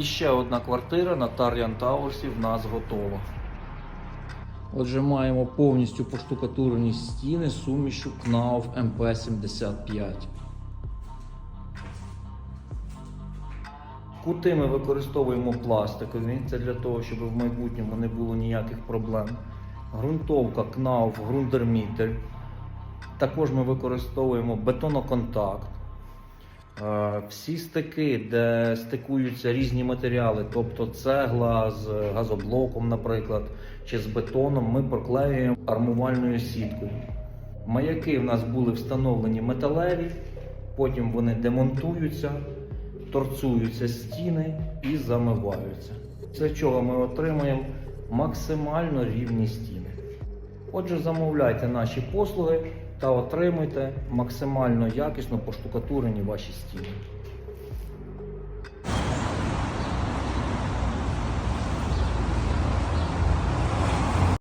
І ще одна квартира на Тар'ян Таурсі в нас готова. Отже, маємо повністю поштукатурені стіни сумішю КНАУФ МП-75. Кути ми використовуємо пластикові, це для того, щоб в майбутньому не було ніяких проблем. Грунтовка КНАУФ Грундермітель. Також ми використовуємо бетоноконтакт. Е, Всі стики, де стикуються різні матеріали, тобто цегла з газоблоком, наприклад, чи з бетоном, ми проклеюємо армувальною сіткою. Маяки в нас були встановлені металеві, потім вони демонтуються, торцуються стіни і замиваються. З чого ми отримаємо максимально рівні стіни. Отже, замовляйте наші послуги та отримуйте максимально якісно поштукатурені ваші стіни.